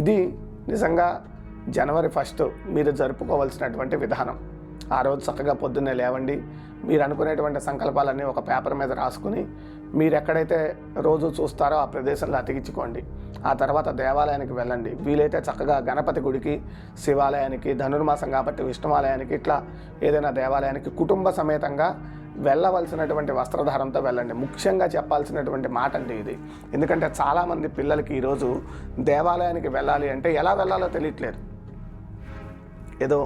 ఇది నిజంగా జనవరి ఫస్ట్ మీరు జరుపుకోవాల్సినటువంటి విధానం. ఆ రోజు చక్కగా పొద్దున్నే లేవండి. మీరు అనుకునేటువంటి సంకల్పాలన్నీ ఒక పేపర్ మీద రాసుకుని మీరు ఎక్కడైతే రోజు చూస్తారో ఆ ప్రదేశంలో అతికించుకోండి. ఆ తర్వాత దేవాలయానికి వెళ్ళండి. వీలైతే చక్కగా గణపతి గుడికి శివాలయానికి ధనుర్మాసం కాబట్టి విష్ణువాలయానికి ఇట్లా ఏదైనా దేవాలయానికి కుటుంబ సమేతంగా వెళ్ళవలసినటువంటి వస్త్రధారంతో వెళ్ళండి. ముఖ్యంగా చెప్పాల్సినటువంటి మాట అండి ఇది. ఎందుకంటే చాలామంది పిల్లలకి ఈరోజు దేవాలయానికి వెళ్ళాలి అంటే ఎలా వెళ్ళాలో తెలియట్లేదు. ఏదో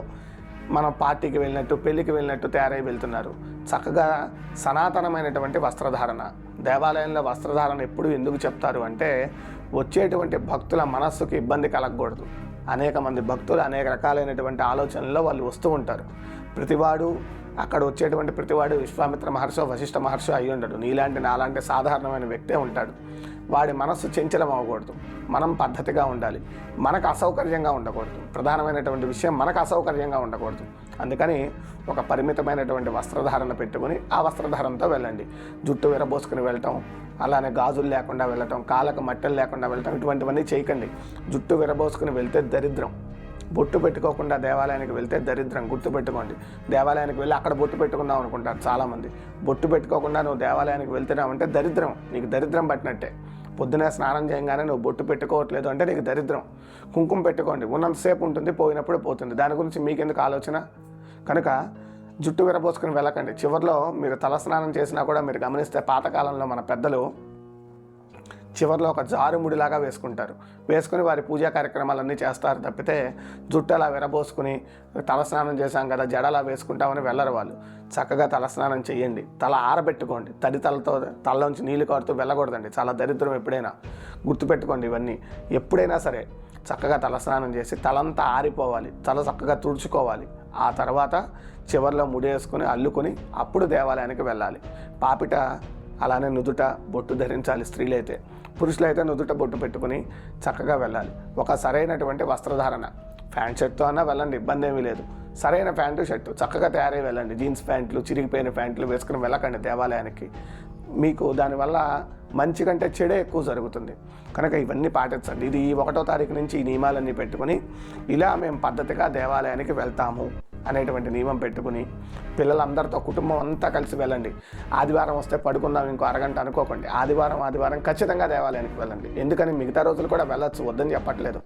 మనం పార్టీకి వెళ్ళినట్టు పెళ్ళికి వెళ్ళినట్టు తయారై వెళ్తున్నారు. చక్కగా సనాతనమైనటువంటి వస్త్రధారణ. దేవాలయంలో వస్త్రధారణ ఎప్పుడు ఎందుకు చెప్తారు అంటే వచ్చేటువంటి భక్తుల మనస్సుకి ఇబ్బంది కలగకూడదు. అనేక మంది భక్తులు అనేక రకాలైనటువంటి ఆలోచనల్లో వాళ్ళు వస్తూ ఉంటారు. ప్రతివాడు అక్కడ వచ్చేటువంటి ప్రతివాడు విశ్వామిత్ర మహర్షి వశిష్ఠ మహర్షి అయి ఉండడు. నీలాంటి నాలాంటి సాధారణమైన వ్యక్తే ఉంటాడు. వాడి మనస్సు చంచలం అవ్వకూడదు. మనం పద్ధతిగా ఉండాలి. మనకు అసౌకర్యంగా ఉండకూడదు. ప్రధానమైనటువంటి విషయం మనకు అసౌకర్యంగా ఉండకూడదు. అందుకని ఒక పరిమితమైనటువంటి వస్త్రధారణ పెట్టుకుని ఆ వస్త్రధారణతో వెళ్ళండి. జుట్టు విరబోసుకుని వెళ్ళటం అలానే గాజులు లేకుండా వెళ్ళటం కాళ్ళకు మట్టెలు లేకుండా వెళ్ళటం ఇటువంటివన్నీ చేయకండి. జుట్టు విరబోసుకుని వెళ్తే దరిద్రం. బొట్టు పెట్టుకోకుండా దేవాలయానికి వెళ్తే దరిద్రం గుర్తుపెట్టుకోండి. దేవాలయానికి వెళ్ళి అక్కడ బొట్టు పెట్టుకుందాం అనుకుంటారు చాలామంది. బొట్టు పెట్టుకోకుండా నువ్వు దేవాలయానికి వెళ్తున్నావంటే దరిద్రం. నీకు దరిద్రం పట్టినట్టే. పొద్దునే స్నానం చేయగానే నువ్వు బొట్టు పెట్టుకోవట్లేదు అంటే నీకు దరిద్రం. కుంకుమ పెట్టుకోండి. ఉన్నంతసేపు ఉంటుంది పోయినప్పుడు పోతుంది. దాని గురించి మీకెందుకు ఆలోచన? కనుక జుట్టు విరబోసుకుని వెళ్ళకండి. చివరిలో మీరు తలస్నానం చేసినా కూడా మీరు గమనిస్తే పాతకాలంలో మన పెద్దలు చివరిలో ఒక జారుముడిలాగా వేసుకుంటారు. వేసుకుని వారి పూజా కార్యక్రమాలన్నీ చేస్తారు తప్పితే జుట్టు అలా విరబోసుకుని తలస్నానం చేశాం కదా జడలా వేసుకుంటామని వెళ్ళరు వాళ్ళు. చక్కగా తలస్నానం చేయండి. తల ఆరబెట్టుకోండి. తడి తలతో తలలోంచి నీళ్ళు కారుతూ వెళ్ళకూడదండి. చాలా దరిద్రం ఎప్పుడైనా. గుర్తుపెట్టుకోండి ఇవన్నీ. ఎప్పుడైనా సరే చక్కగా తలస్నానం చేసి తలంతా ఆరిపోవాలి. తల చక్కగా తుడుచుకోవాలి. ఆ తర్వాత చివరిలో ముడేసుకుని అల్లుకొని అప్పుడు దేవాలయానికి వెళ్ళాలి. పాపిట అలానే నుదుట బొట్టు ధరించాలి స్త్రీలైతే. పురుషులైతే నుదుట బొట్టు పెట్టుకుని చక్కగా వెళ్ళాలి. ఒక సరైనటువంటి వస్త్రధారణ. ప్యాంట్ షర్ట్తో అన్నా వెళ్ళండి ఇబ్బంది ఏమీ లేదు. సరైన ప్యాంటు షర్టు. చక్కగా తయారై వెళ్ళండి. జీన్స్ ప్యాంట్లు చిరిగిపోయిన ప్యాంట్లు వేసుకుని వెళ్ళకండి దేవాలయానికి. మీకు దానివల్ల మంచి కంటే చెడే ఎక్కువ జరుగుతుంది. కనుక ఇవన్నీ పాటించండి. ఇది ఈ ఒకటో తారీఖు నుంచి ఈ నియమాలన్నీ పెట్టుకుని ఇలా మేము పద్ధతిగా దేవాలయానికి వెళ్తాము. అనేటువంటి నియమం పెట్టుకుని పిల్లలందరితో కుటుంబం అంతా కలిసి వెళ్ళండి. ఆదివారం వస్తే పడుకుందాం ఇంకో అరగంట అనుకోకండి. ఆదివారం ఆదివారం ఖచ్చితంగా దేవాలయానికి వెళ్ళండి. ఎందుకని మిగతా రోజులు కూడా వెళ్ళొచ్చు వద్దని చెప్పట్లేదు.